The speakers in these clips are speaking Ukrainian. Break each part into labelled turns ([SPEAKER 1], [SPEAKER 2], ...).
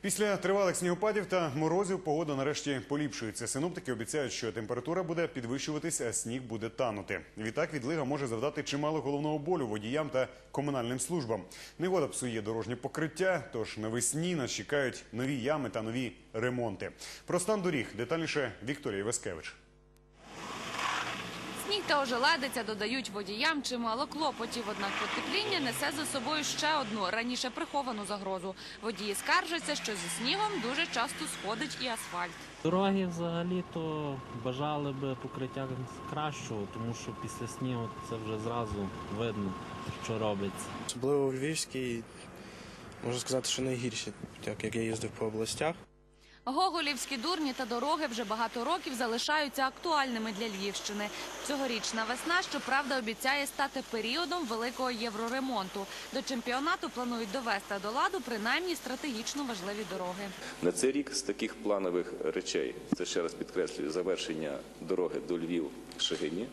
[SPEAKER 1] Після тривалих снігопадів та морозів погода нарешті поліпшується. Синоптики обіцяють, що температура буде підвищуватись, а сніг буде танути. Відтак відлига може завдати чимало головного болю водіям та комунальним службам. Негода псує дорожнє покриття, тож навесні нас чекають нові ями та нові ремонти. Про стан доріг детальніше Вікторія Васкевич.
[SPEAKER 2] Сніг та ожеледиця додають водіям чимало клопотів. Однак потепління несе за собою ще одну раніше приховану загрозу. Водії скаржаться, що зі снігом дуже часто сходить і асфальт.
[SPEAKER 3] Дороги взагалі то бажали би покриття кращого, тому що після снігу це вже зразу видно, що робиться.
[SPEAKER 4] Особливо в Львівській, можу сказати, що найгірші, так як я їздив по областях.
[SPEAKER 2] Гоголівські дурні та дороги вже багато років залишаються актуальними для Львівщини. Цьогорічна весна, щоправда, обіцяє стати періодом великого євроремонту. До чемпіонату планують довести до ладу принаймні стратегічно важливі дороги.
[SPEAKER 5] На цей рік з таких планових речей, це ще раз підкреслюю, завершення дороги до Львів Шегині.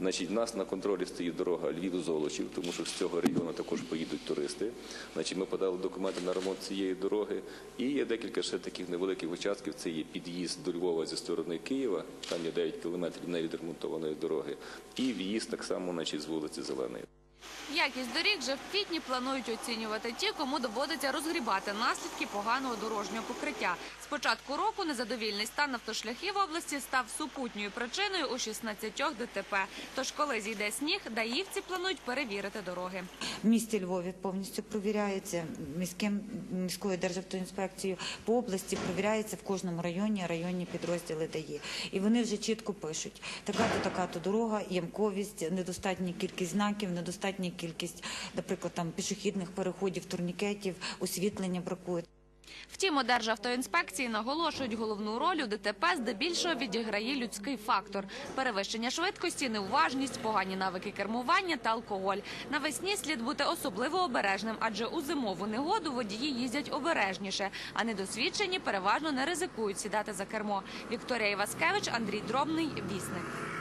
[SPEAKER 5] Значить, в нас на контролі стоїть дорога Львів-Золочів, тому що з цього регіону також поїдуть туристи. Значить, ми подали документи на ремонт цієї дороги. І є декілька ще таких невеликих участків. Це є під'їзд до Львова зі сторони Києва, там є 9 кілометрів невідремонтованої дороги, і в'їзд так само, наче з вулиці Зеленої.
[SPEAKER 2] Якість доріг вже в квітні планують оцінювати ті, кому доводиться розгрібати наслідки поганого дорожнього покриття. З початку року незадовільний стан автошляхів області став супутньою причиною у 16 ДТП. Тож, коли зійде сніг, даївці планують перевірити дороги.
[SPEAKER 6] В місті Львові повністю провіряється міським міською державтоінспекцією по області. Провіряється в кожному районі районні підрозділи дає. І вони вже чітко пишуть: така то така то дорога, ямковість, недостатня кількість знаків, недостатня кількість, наприклад, там пішохідних переходів, турнікетів, освітлення бракує.
[SPEAKER 2] Втім, у Державтоінспекції наголошують, головну роль у ДТП здебільшого відіграє людський фактор: перевищення швидкості, неуважність, погані навики кермування та алкоголь. Навесні слід бути особливо обережним, адже у зимову негоду водії їздять обережніше, а недосвідчені переважно не ризикують сідати за кермо. Вікторія Іваскевич, Андрій Дробний, Вісник.